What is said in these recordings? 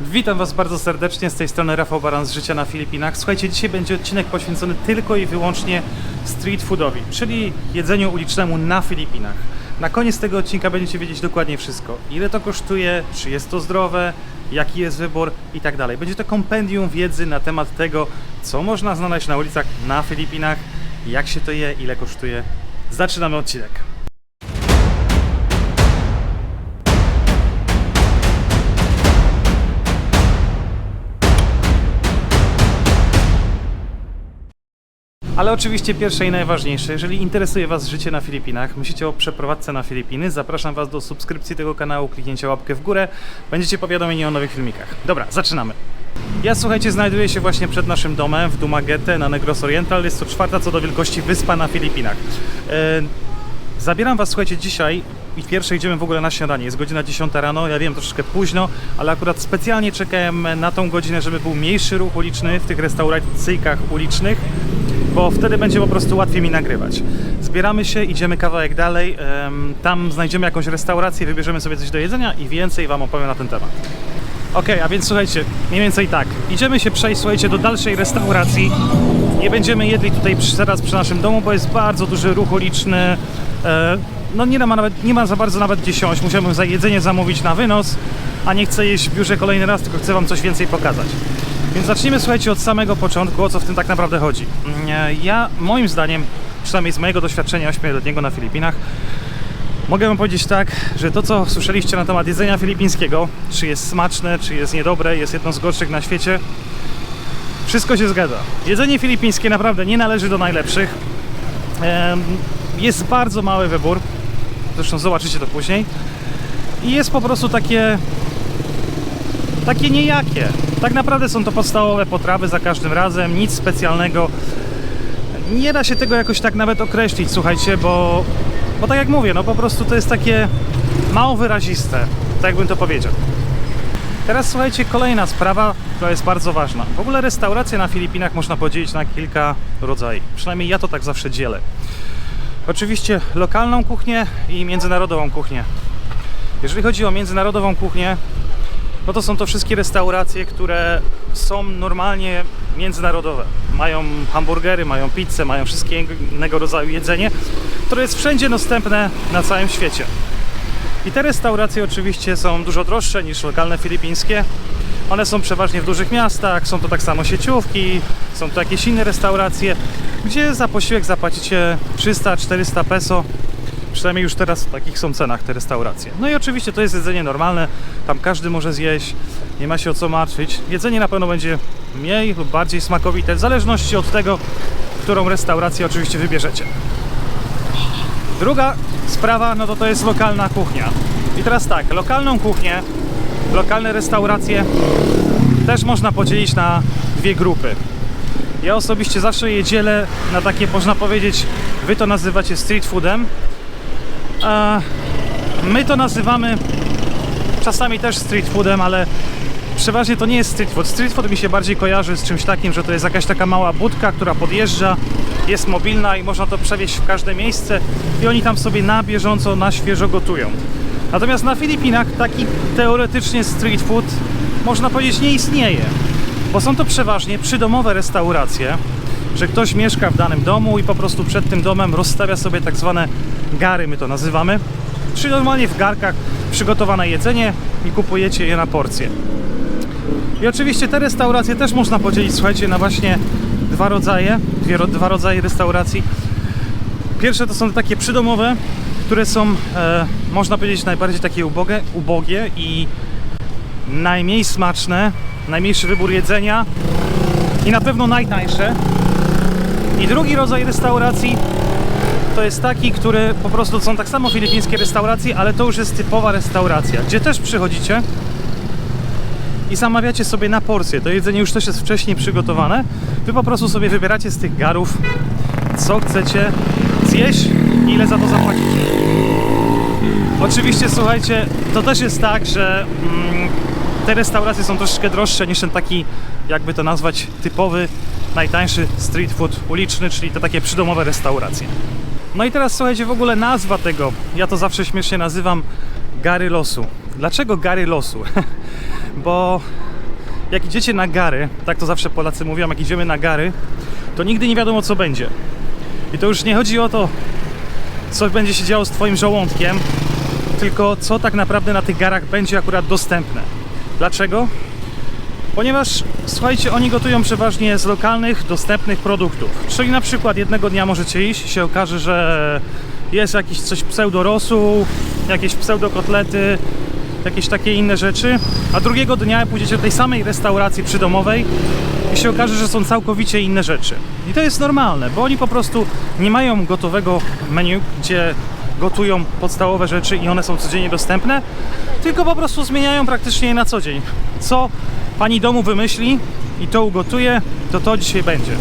Witam Was bardzo serdecznie, z tej strony Rafał Baran z Życia na Filipinach. Słuchajcie, dzisiaj będzie odcinek poświęcony tylko i wyłącznie street foodowi, czyli jedzeniu ulicznemu na Filipinach. Na koniec tego odcinka będziecie wiedzieć dokładnie wszystko. Ile to kosztuje, czy jest to zdrowe, jaki jest wybór i tak dalej. Będzie to kompendium wiedzy na temat tego, co można znaleźć na ulicach na Filipinach, jak się to je, ile kosztuje. Zaczynamy odcinek. Ale oczywiście pierwsze i najważniejsze, jeżeli interesuje Was życie na Filipinach, myślicie o przeprowadzce na Filipiny, zapraszam Was do subskrypcji tego kanału, kliknięcia łapkę w górę, będziecie powiadomieni o nowych filmikach. Dobra, zaczynamy. Ja słuchajcie, znajduję się właśnie przed naszym domem w Dumaguete na Negros Oriental. Jest to czwarta co do wielkości wyspa na Filipinach. E, Zabieram Was, słuchajcie, dzisiaj i pierwsze idziemy w ogóle na śniadanie. Jest godzina 10 rano, ja wiem, troszeczkę późno, ale akurat specjalnie czekałem na tą godzinę, żeby był mniejszy ruch uliczny w tych restauracyjkach ulicznych, bo wtedy będzie po prostu łatwiej mi nagrywać. Zbieramy się, idziemy kawałek dalej, tam znajdziemy jakąś restaurację, wybierzemy sobie coś do jedzenia i więcej Wam opowiem na ten temat. Okej, a więc słuchajcie, mniej więcej tak. Idziemy się przejść, słuchajcie, do dalszej restauracji. Nie będziemy jedli tutaj przy, zaraz przy naszym domu, bo jest bardzo duży ruch uliczny. E, no nie ma, nawet, nie ma za bardzo nawet gdzie siąść. Musiałbym za jedzenie zamówić na wynos, a nie chcę jeść w biurze kolejny raz, tylko chcę Wam coś więcej pokazać. Więc zacznijmy, słuchajcie, od samego początku, o co w tym tak naprawdę chodzi. E, Ja, moim zdaniem, przynajmniej z mojego doświadczenia 8-letniego na Filipinach, Mogę wam powiedzieć tak, że to co słyszeliście na temat jedzenia filipińskiego, czy jest smaczne, czy jest niedobre, jest jedno z gorszych na świecie, wszystko się zgadza. Jedzenie filipińskie naprawdę nie należy do najlepszych. Jest bardzo mały wybór, zresztą zobaczycie to później. I jest po prostu takie takie nijakie. Tak naprawdę są to podstawowe potrawy za każdym razem, nic specjalnego. Nie da się tego jakoś tak nawet określić, słuchajcie, bo, bo tak jak mówię, no po prostu to jest takie mało wyraziste, tak jakbym to powiedział. Teraz słuchajcie, kolejna sprawa, która jest bardzo ważna. W ogóle restauracje na Filipinach można podzielić na kilka rodzajów. Przynajmniej ja to tak zawsze dzielę. Oczywiście lokalną kuchnię i międzynarodową kuchnię. Jeżeli chodzi o międzynarodową kuchnię, no to są to wszystkie restauracje, które są normalnie międzynarodowe. Mają hamburgery, mają pizzę, mają wszystkiego rodzaju jedzenie, które jest wszędzie dostępne na całym świecie. I te restauracje oczywiście są dużo droższe niż lokalne filipińskie. One są przeważnie w dużych miastach, są to tak samo sieciówki, są to jakieś inne restauracje, gdzie za posiłek zapłacicie 300-400 peso. Przynajmniej już teraz w takich są cenach te restauracje. No i oczywiście to jest jedzenie normalne, tam każdy może zjeść, nie ma się o co martwić. Jedzenie na pewno będzie mniej lub bardziej smakowite, w zależności od tego, którą restaurację oczywiście wybierzecie. Druga sprawa, no to to jest lokalna kuchnia. I teraz tak, lokalną kuchnię, lokalne restauracje też można podzielić na dwie grupy. Ja osobiście zawsze je dzielę na takie, można powiedzieć, wy to nazywacie street foodem, my to nazywamy czasami też street foodem, ale przeważnie to nie jest street food. Street food mi się bardziej kojarzy z czymś takim, że to jest jakaś taka mała budka, która podjeżdża, jest mobilna i można to przewieźć w każde miejsce i oni tam sobie na bieżąco, na świeżo gotują. Natomiast na Filipinach taki teoretycznie street food można powiedzieć nie istnieje, bo są to przeważnie przydomowe restauracje, że ktoś mieszka w danym domu i po prostu przed tym domem rozstawia sobie tak zwane gary, my to nazywamy, czyli normalnie w garkach przygotowane jedzenie i kupujecie je na porcję. I oczywiście te restauracje też można podzielić, słuchajcie, na właśnie dwa rodzaje, dwie, dwa rodzaje restauracji. Pierwsze to są takie przydomowe, które są, e, można powiedzieć, najbardziej takie ubogie, ubogie i najmniej smaczne, najmniejszy wybór jedzenia i na pewno najtańsze. I drugi rodzaj restauracji to jest taki, który po prostu są tak samo filipińskie restauracje, ale to już jest typowa restauracja, gdzie też przychodzicie i zamawiacie sobie na porcję. To jedzenie już też jest wcześniej przygotowane. Wy po prostu sobie wybieracie z tych garów, co chcecie zjeść i ile za to zapłacicie. Oczywiście, słuchajcie, to też jest tak, że mm, te restauracje są troszeczkę droższe niż ten taki, jakby to nazwać, typowy, najtańszy street food uliczny, czyli te takie przydomowe restauracje. No i teraz słuchajcie, w ogóle nazwa tego, ja to zawsze śmiesznie nazywam Gary Losu. Dlaczego Gary Losu? Bo jak idziecie na gary, tak to zawsze Polacy mówią, jak idziemy na gary, to nigdy nie wiadomo co będzie. I to już nie chodzi o to, co będzie się działo z Twoim żołądkiem, tylko co tak naprawdę na tych garach będzie akurat dostępne. Dlaczego? Ponieważ, słuchajcie, oni gotują przeważnie z lokalnych, dostępnych produktów. Czyli na przykład jednego dnia możecie iść i się okaże, że jest jakiś coś pseudorosół, jakieś pseudokotlety, jakieś takie inne rzeczy, a drugiego dnia pójdziecie do tej samej restauracji przydomowej i się okaże, że są całkowicie inne rzeczy. I to jest normalne, bo oni po prostu nie mają gotowego menu, gdzie gotują podstawowe rzeczy i one są codziennie dostępne, tylko po prostu zmieniają praktycznie je na co dzień. Co pani domu wymyśli i to ugotuje, to to dzisiaj będzie.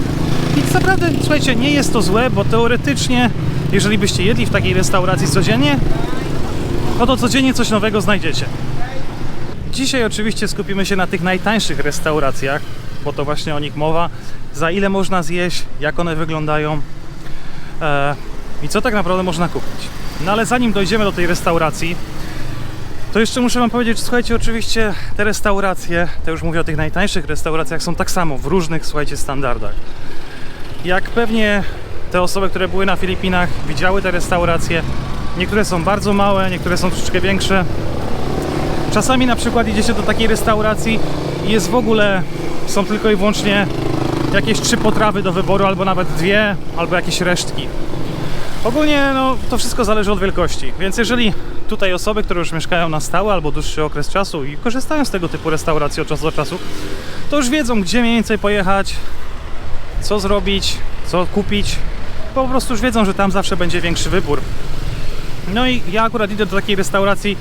I tak naprawdę, słuchajcie, nie jest to złe, bo teoretycznie, jeżeli byście jedli w takiej restauracji codziennie, no to codziennie coś nowego znajdziecie. Dzisiaj oczywiście skupimy się na tych najtańszych restauracjach, bo to właśnie o nich mowa. Za ile można zjeść, jak one wyglądają e, i co tak naprawdę można kupić. No ale zanim dojdziemy do tej restauracji, to jeszcze muszę Wam powiedzieć, słuchajcie, oczywiście te restauracje, to już mówię o tych najtańszych restauracjach, są tak samo w różnych, słuchajcie, standardach. Jak pewnie te osoby, które były na Filipinach, widziały te restauracje, niektóre są bardzo małe, niektóre są troszeczkę większe. Czasami na przykład idziecie do takiej restauracji i jest w ogóle, są tylko i wyłącznie jakieś trzy potrawy do wyboru, albo nawet dwie, albo jakieś resztki. Ogólnie no, to wszystko zależy od wielkości, więc jeżeli tutaj osoby, które już mieszkają na stałe albo dłuższy okres czasu i korzystają z tego typu restauracji od czasu do czasu, to już wiedzą, gdzie mniej więcej pojechać, co zrobić, co kupić. Po prostu już wiedzą, że tam zawsze będzie większy wybór. No i ja akurat idę do takiej restauracji,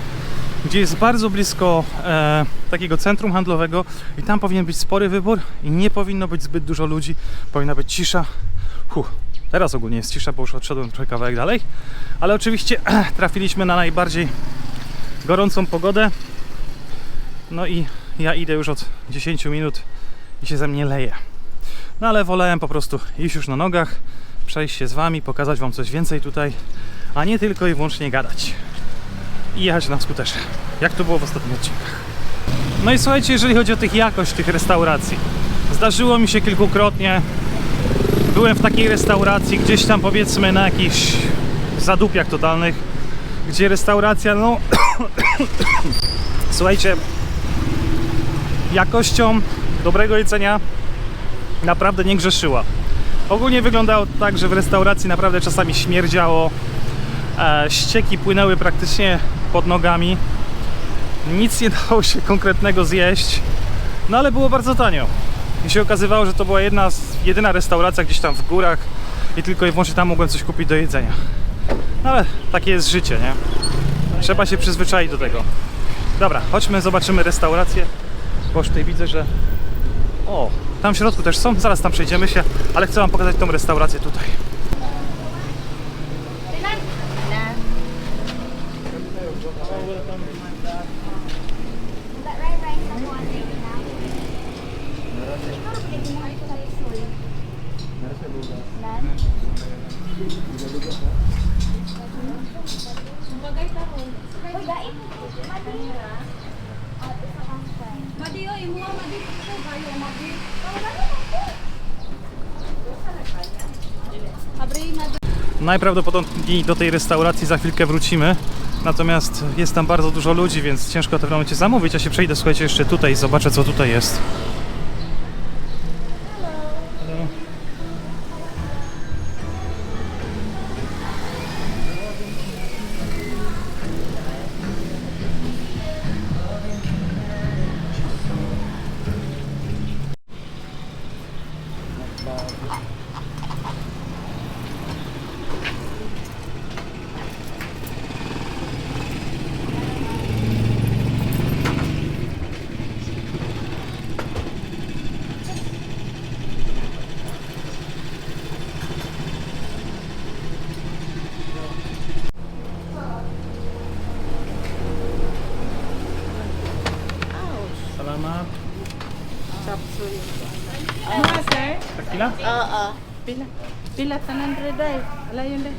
gdzie jest bardzo blisko e, takiego centrum handlowego i tam powinien być spory wybór i nie powinno być zbyt dużo ludzi, powinna być cisza. Huh. Teraz ogólnie jest cisza, bo już odszedłem trochę kawałek dalej, ale oczywiście trafiliśmy na najbardziej gorącą pogodę. No i ja idę już od 10 minut i się ze mnie leje. No ale wolałem po prostu iść już na nogach, przejść się z Wami, pokazać Wam coś więcej tutaj, a nie tylko i wyłącznie gadać. I jechać na skuterze, jak to było w ostatnich odcinkach. No i słuchajcie, jeżeli chodzi o tych jakość tych restauracji, zdarzyło mi się kilkukrotnie byłem w takiej restauracji gdzieś tam powiedzmy na jakichś zadupiach totalnych, gdzie restauracja, no słuchajcie, jakością dobrego jedzenia naprawdę nie grzeszyła. Ogólnie wyglądało tak, że w restauracji naprawdę czasami śmierdziało, e, ścieki płynęły praktycznie pod nogami, nic nie dało się konkretnego zjeść, no ale było bardzo tanio. I się okazywało, że to była jedna, jedyna restauracja gdzieś tam w górach i tylko i wyłącznie tam mogłem coś kupić do jedzenia. No ale takie jest życie, nie? Trzeba się przyzwyczaić do tego. Dobra, chodźmy, zobaczymy restaurację, bo już tutaj widzę, że... O, tam w środku też są, zaraz tam przejdziemy się, ale chcę Wam pokazać tą restaurację tutaj. Najprawdopodobniej do tej restauracji za chwilkę wrócimy. Natomiast jest tam bardzo dużo ludzi, więc ciężko to w momencie zamówić. Ja się przejdę, słuchajcie, jeszcze tutaj i zobaczę, co tutaj jest. Chwila? Oo. Pila. Pila, tanan rin, day. Alayon, day.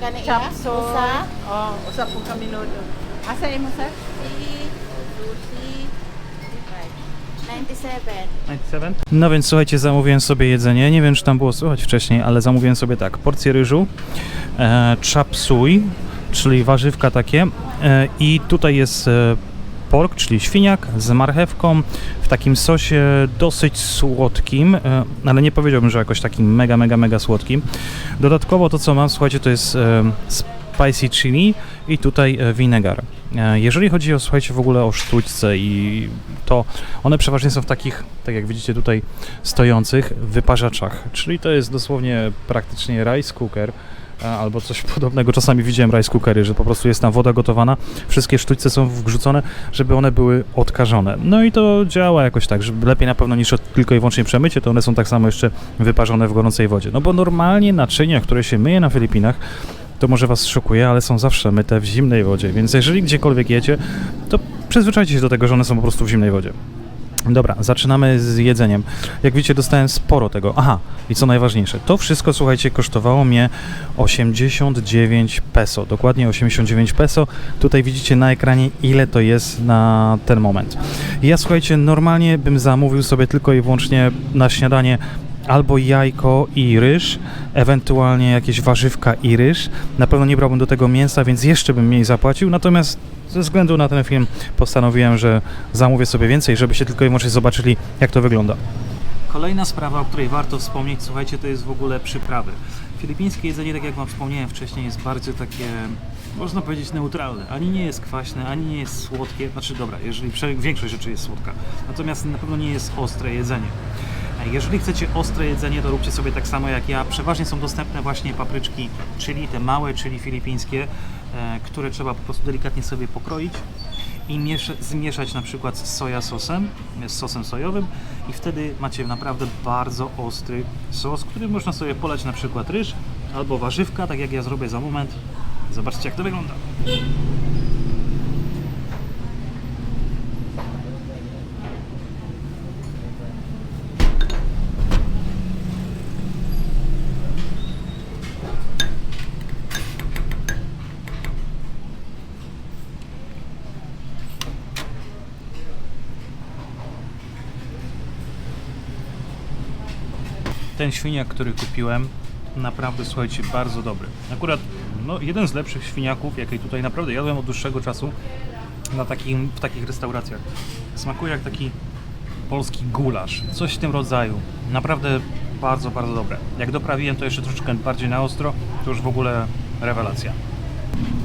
Kani Chop iya? suey. Usa? Oh, usa po kami nodo. Asa imo, sir? Si, susi, five. Nine 97. No więc słuchajcie, zamówiłem sobie jedzenie. Nie wiem, czy tam było słychać wcześniej, ale zamówiłem sobie tak, porcję ryżu, e, chop suey, czyli warzywka takie e, i tutaj jest e, pork, czyli świniak z marchewką w takim sosie dosyć słodkim, e, ale nie powiedziałbym, że jakoś takim mega, mega, mega słodkim. Dodatkowo to, co mam, słuchajcie, to jest e, spicy chili i tutaj e, vinegar. E, Jeżeli chodzi o, słuchajcie, w ogóle o sztućce i to one przeważnie są w takich, tak jak widzicie tutaj stojących, wyparzaczach, czyli to jest dosłownie praktycznie rice cooker albo coś podobnego. Czasami widziałem rice cookery, że po prostu jest tam woda gotowana, wszystkie sztućce są wgrzucone, żeby one były odkażone. No i to działa jakoś tak, że lepiej na pewno niż tylko i wyłącznie przemycie, to one są tak samo jeszcze wyparzone w gorącej wodzie. No bo normalnie naczynia, które się myje na Filipinach, to może Was szokuje, ale są zawsze myte w zimnej wodzie, więc jeżeli gdziekolwiek jecie, to przyzwyczajcie się do tego, że one są po prostu w zimnej wodzie. Dobra, zaczynamy z jedzeniem. Jak widzicie, dostałem sporo tego. Aha, i co najważniejsze, to wszystko, słuchajcie, kosztowało mnie 89 peso. Dokładnie 89 peso. Tutaj widzicie na ekranie, ile to jest na ten moment. Ja, słuchajcie, normalnie bym zamówił sobie tylko i wyłącznie na śniadanie albo jajko i ryż, ewentualnie jakieś warzywka i ryż. Na pewno nie brałbym do tego mięsa, więc jeszcze bym mniej zapłacił. Natomiast ze względu na ten film postanowiłem, że zamówię sobie więcej, żebyście tylko i wyłącznie zobaczyli, jak to wygląda. Kolejna sprawa, o której warto wspomnieć, słuchajcie, to jest w ogóle przyprawy. Filipińskie jedzenie, tak jak Wam wspomniałem wcześniej, jest bardzo takie, można powiedzieć, neutralne. Ani nie jest kwaśne, ani nie jest słodkie. Znaczy, dobra, jeżeli większość rzeczy jest słodka. Natomiast na pewno nie jest ostre jedzenie. Jeżeli chcecie ostre jedzenie, to róbcie sobie tak samo jak ja. Przeważnie są dostępne właśnie papryczki chili, te małe chili filipińskie, e, które trzeba po prostu delikatnie sobie pokroić i miesza, zmieszać na przykład z soja sosem, z sosem sojowym i wtedy macie naprawdę bardzo ostry sos, który można sobie polać na przykład ryż albo warzywka, tak jak ja zrobię za moment. Zobaczcie jak to wygląda. Ten świniak, który kupiłem, naprawdę słuchajcie, bardzo dobry. Akurat no, jeden z lepszych świniaków, jakie tutaj naprawdę jadłem od dłuższego czasu na takim, w takich restauracjach. Smakuje jak taki polski gulasz, coś w tym rodzaju. Naprawdę bardzo, bardzo dobre. Jak doprawiłem to jeszcze troszeczkę bardziej na ostro, to już w ogóle rewelacja.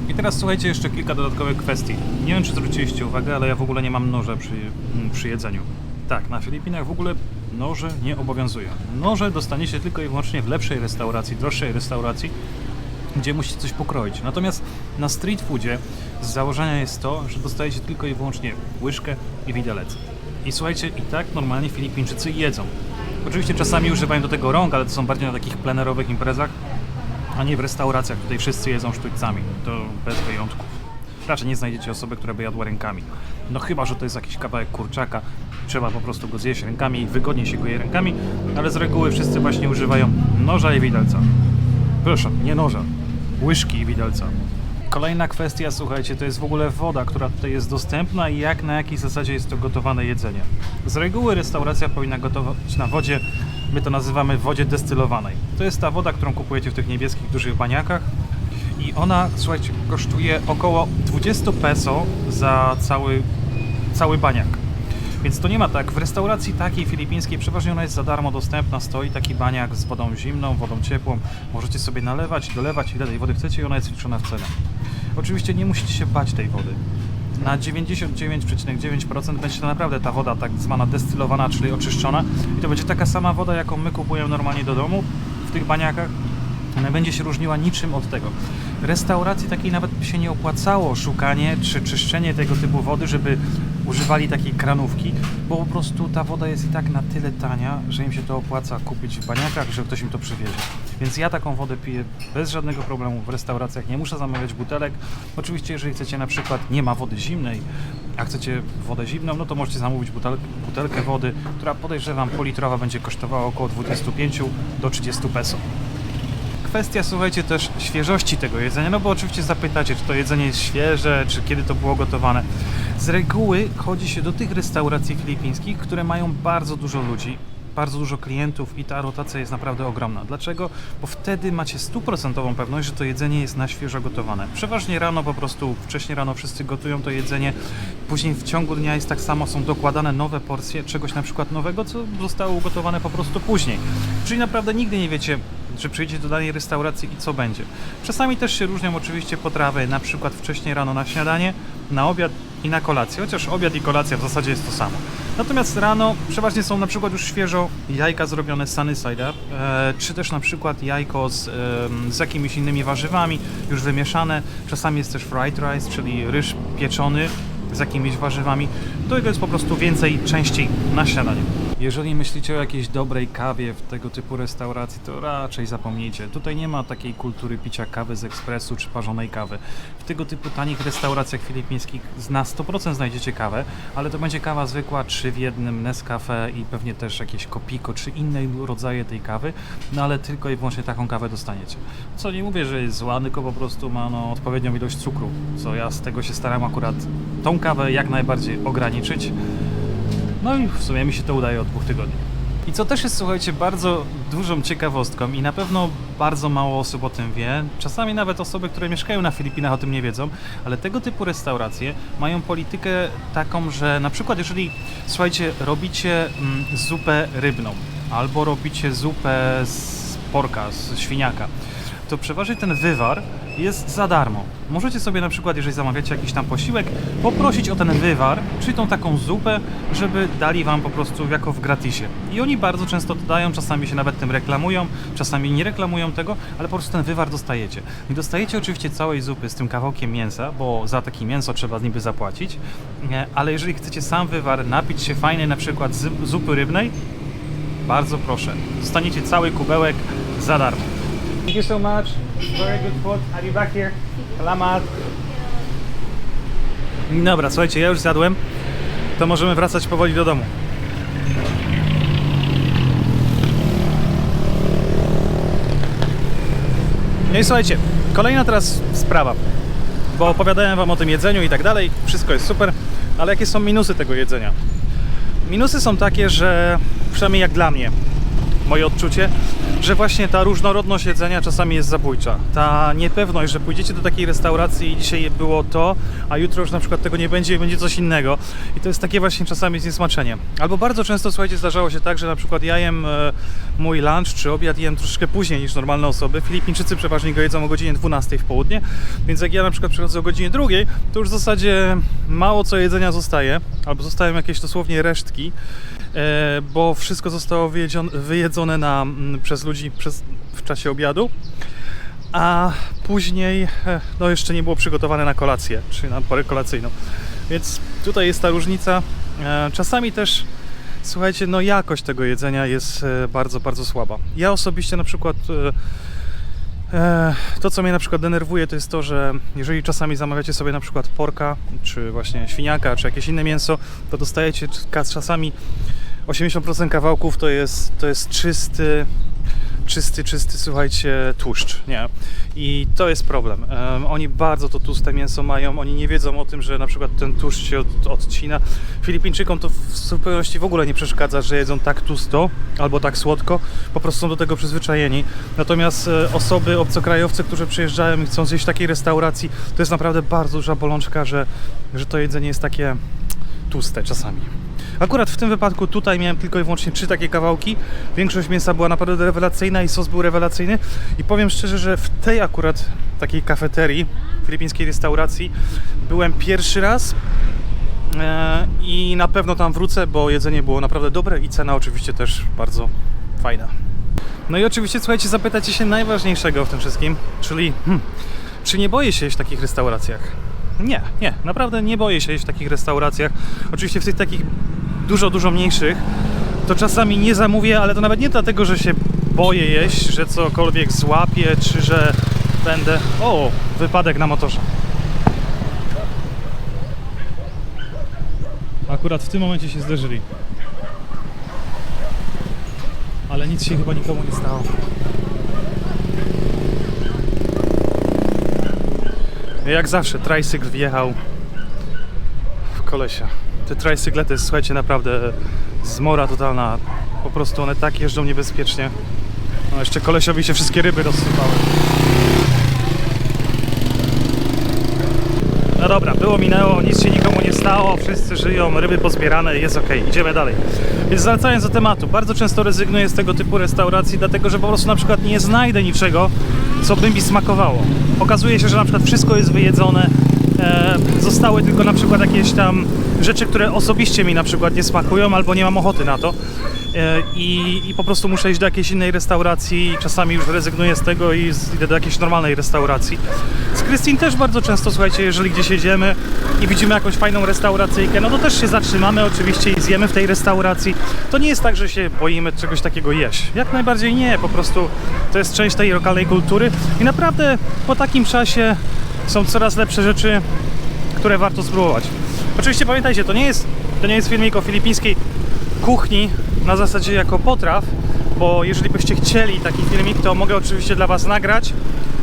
I teraz słuchajcie jeszcze kilka dodatkowych kwestii. Nie wiem, czy zwróciliście uwagę, ale ja w ogóle nie mam noża przy, mm, przy jedzeniu. Tak, na Filipinach w ogóle noże nie obowiązują. Noże dostaniecie tylko i wyłącznie w lepszej restauracji, droższej restauracji, gdzie musicie coś pokroić. Natomiast na street foodzie z założenia jest to, że dostajecie tylko i wyłącznie łyżkę i widelec. I słuchajcie, i tak normalnie Filipińczycy jedzą. Oczywiście czasami używają do tego rąk, ale to są bardziej na takich plenerowych imprezach, a nie w restauracjach. Tutaj wszyscy jedzą sztućcami. To bez wyjątków. Raczej nie znajdziecie osoby, która by jadła rękami. No chyba, że to jest jakiś kawałek kurczaka. Trzeba po prostu go zjeść rękami wygodnie się go je rękami, ale z reguły wszyscy właśnie używają noża i widelca. Proszę, nie noża, łyżki i widelca. Kolejna kwestia, słuchajcie, to jest w ogóle woda, która tutaj jest dostępna i jak na jakiej zasadzie jest to gotowane jedzenie. Z reguły restauracja powinna gotować na wodzie, my to nazywamy wodzie destylowanej. To jest ta woda, którą kupujecie w tych niebieskich dużych baniakach i ona, słuchajcie, kosztuje około 20 peso za cały, cały baniak. Więc to nie ma tak. W restauracji takiej filipińskiej przeważnie ona jest za darmo dostępna. Stoi taki baniak z wodą zimną, wodą ciepłą. Możecie sobie nalewać, dolewać ile tej wody chcecie i ona jest liczona w cenę. Oczywiście nie musicie się bać tej wody. Na 99,9% będzie to naprawdę ta woda tak zwana destylowana, czyli oczyszczona. I to będzie taka sama woda, jaką my kupujemy normalnie do domu w tych baniakach. Ona będzie się różniła niczym od tego. Restauracji takiej nawet się nie opłacało szukanie czy czyszczenie tego typu wody, żeby używali takiej kranówki, bo po prostu ta woda jest i tak na tyle tania, że im się to opłaca kupić w baniakach, że ktoś im to przywiezie. Więc ja taką wodę piję bez żadnego problemu w restauracjach, nie muszę zamawiać butelek. Oczywiście, jeżeli chcecie na przykład, nie ma wody zimnej, a chcecie wodę zimną, no to możecie zamówić butel, butelkę wody, która podejrzewam politrowa będzie kosztowała około 25 do 30 peso kwestia, słuchajcie, też świeżości tego jedzenia, no bo oczywiście zapytacie, czy to jedzenie jest świeże, czy kiedy to było gotowane. Z reguły chodzi się do tych restauracji filipińskich, które mają bardzo dużo ludzi, bardzo dużo klientów i ta rotacja jest naprawdę ogromna. Dlaczego? Bo wtedy macie stuprocentową pewność, że to jedzenie jest na świeżo gotowane. Przeważnie rano po prostu, wcześniej rano wszyscy gotują to jedzenie, później w ciągu dnia jest tak samo, są dokładane nowe porcje czegoś na przykład nowego, co zostało ugotowane po prostu później. Czyli naprawdę nigdy nie wiecie, że przyjdziecie do danej restauracji i co będzie. Czasami też się różnią oczywiście potrawy, na przykład wcześniej rano na śniadanie, na obiad i na kolację, chociaż obiad i kolacja w zasadzie jest to samo. Natomiast rano przeważnie są na przykład już świeżo jajka zrobione sunny side up, e, czy też na przykład jajko z, z jakimiś innymi warzywami, już wymieszane. Czasami jest też fried rice, czyli ryż pieczony z jakimiś warzywami. To jest po prostu więcej, częściej na śniadanie. Jeżeli myślicie o jakiejś dobrej kawie w tego typu restauracji, to raczej zapomnijcie. Tutaj nie ma takiej kultury picia kawy z ekspresu czy parzonej kawy. W tego typu tanich restauracjach filipińskich na 100% znajdziecie kawę, ale to będzie kawa zwykła, trzy w jednym, Nescafe i pewnie też jakieś kopiko czy inne rodzaje tej kawy, no ale tylko i wyłącznie taką kawę dostaniecie. Co nie mówię, że jest zła, tylko po prostu ma no, odpowiednią ilość cukru, co ja z tego się staram akurat tą kawę jak najbardziej ograniczyć. No i w sumie mi się to udaje od dwóch tygodni. I co też jest, słuchajcie, bardzo dużą ciekawostką i na pewno bardzo mało osób o tym wie, czasami nawet osoby, które mieszkają na Filipinach o tym nie wiedzą, ale tego typu restauracje mają politykę taką, że na przykład jeżeli, słuchajcie, robicie mm, zupę rybną albo robicie zupę z porka, z świniaka, to przeważnie ten wywar jest za darmo. Możecie sobie na przykład, jeżeli zamawiacie jakiś tam posiłek, poprosić o ten wywar, czyli tą taką zupę, żeby dali wam po prostu jako w gratisie. I oni bardzo często to dają, czasami się nawet tym reklamują, czasami nie reklamują tego, ale po prostu ten wywar dostajecie. I dostajecie oczywiście całej zupy z tym kawałkiem mięsa, bo za takie mięso trzeba niby zapłacić, nie? ale jeżeli chcecie sam wywar, napić się fajnej na przykład zupy rybnej, bardzo proszę, dostaniecie cały kubełek za darmo. Thank you so much. Very good food. Have you back here? Salamat. Dobra, słuchajcie, ja już zjadłem. To możemy wracać powoli do domu. No i słuchajcie, kolejna teraz sprawa. Bo opowiadałem wam o tym jedzeniu i tak dalej. Wszystko jest super, ale jakie są minusy tego jedzenia? Minusy są takie, że przynajmniej jak dla mnie, moje odczucie, że właśnie ta różnorodność jedzenia czasami jest zabójcza. Ta niepewność, że pójdziecie do takiej restauracji i dzisiaj było to, a jutro już na przykład tego nie będzie i będzie coś innego. I to jest takie właśnie czasami zniesmaczenie. Albo bardzo często, słuchajcie, zdarzało się tak, że na przykład ja jem e, mój lunch czy obiad jem troszeczkę później niż normalne osoby. Filipińczycy przeważnie go jedzą o godzinie 12 w południe, więc jak ja na przykład przychodzę o godzinie 2, to już w zasadzie mało co jedzenia zostaje, albo zostają jakieś dosłownie resztki e, bo wszystko zostało wyjedzone na, przez ludzi przez, w czasie obiadu, a później e, no jeszcze nie było przygotowane na kolację, czy na porę kolacyjną. Więc tutaj jest ta różnica. E, Czasami też słuchajcie, no jakość tego jedzenia jest e, bardzo, bardzo słaba. Ja osobiście na przykład to, co mnie na przykład denerwuje, to jest to, że jeżeli czasami zamawiacie sobie na przykład porka, czy właśnie świniaka, czy jakieś inne mięso, to dostajecie cz- czasami 80% kawałków to jest, to jest czysty, czysty, czysty, słuchajcie, tłuszcz, nie? I to jest problem. Em, oni bardzo to tłuste mięso mają, oni nie wiedzą o tym, że na przykład ten tłuszcz się od, odcina. Filipińczykom to w zupełności w ogóle nie przeszkadza, że jedzą tak tłusto albo tak słodko, po prostu są do tego przyzwyczajeni. Natomiast e, osoby, obcokrajowcy, którzy przyjeżdżają i chcą zjeść w takiej restauracji, to jest naprawdę bardzo duża bolączka, że, że to jedzenie jest takie tłuste czasami. Akurat w tym wypadku tutaj miałem tylko i wyłącznie trzy takie kawałki. Większość mięsa była naprawdę rewelacyjna i sos był rewelacyjny. I powiem szczerze, że w tej akurat takiej kafeterii, filipińskiej restauracji, byłem pierwszy raz. E, I na pewno tam wrócę, bo jedzenie było naprawdę dobre i cena oczywiście też bardzo fajna. No i oczywiście, słuchajcie, zapytacie się najważniejszego w tym wszystkim, czyli hmm, czy nie boję się jeść w takich restauracjach? Nie, nie, naprawdę nie boję się jeść w takich restauracjach. Oczywiście w tych takich dużo, dużo mniejszych to czasami nie zamówię, ale to nawet nie dlatego, że się boję jeść, że cokolwiek złapię, czy że będę... O, wypadek na motorze. Akurat w tym momencie się zderzyli. Ale nic się chyba nikomu nie stało. Jak zawsze, tricykl wjechał w kolesia. Te tricyklety, słuchajcie, naprawdę zmora totalna. Po prostu one tak jeżdżą niebezpiecznie. No jeszcze kolesiowi się wszystkie ryby rozsypały. No dobra, było minęło, nic się nikomu nie stało, wszyscy żyją, ryby pozbierane, jest ok, idziemy dalej. Więc wracając do tematu, bardzo często rezygnuję z tego typu restauracji, dlatego że po prostu na przykład nie znajdę niczego, co by mi smakowało. Okazuje się, że na przykład wszystko jest wyjedzone, zostały tylko na przykład jakieś tam rzeczy, które osobiście mi na przykład nie smakują, albo nie mam ochoty na to. E, I, I po prostu muszę iść do jakiejś innej restauracji, czasami już rezygnuję z tego i idę do jakiejś normalnej restauracji. Z Krystyn też bardzo często, słuchajcie, jeżeli gdzieś jedziemy i widzimy jakąś fajną restauracyjkę, no to też się zatrzymamy oczywiście i zjemy w tej restauracji. To nie jest tak, że się boimy czegoś takiego jeść. Jak najbardziej nie, po prostu to jest część tej lokalnej kultury i naprawdę po takim czasie są coraz lepsze rzeczy, które warto spróbować. Oczywiście pamiętajcie, to nie jest, to nie jest filmik o filipińskiej kuchni na zasadzie jako potraw, bo jeżeli byście chcieli taki filmik, to mogę oczywiście dla Was nagrać.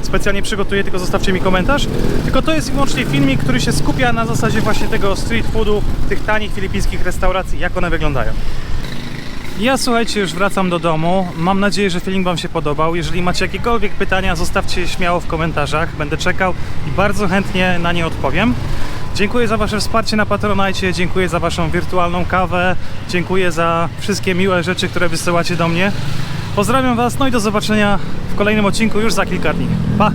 Specjalnie przygotuję, tylko zostawcie mi komentarz. Tylko to jest wyłącznie filmik, który się skupia na zasadzie właśnie tego street foodu, tych tanich filipińskich restauracji, jak one wyglądają. Ja słuchajcie, już wracam do domu. Mam nadzieję, że film Wam się podobał. Jeżeli macie jakiekolwiek pytania, zostawcie je śmiało w komentarzach. Będę czekał i bardzo chętnie na nie odpowiem. Dziękuję za Wasze wsparcie na Patronajcie, dziękuję za Waszą wirtualną kawę, dziękuję za wszystkie miłe rzeczy, które wysyłacie do mnie. Pozdrawiam Was, no i do zobaczenia w kolejnym odcinku już za kilka dni. Pa!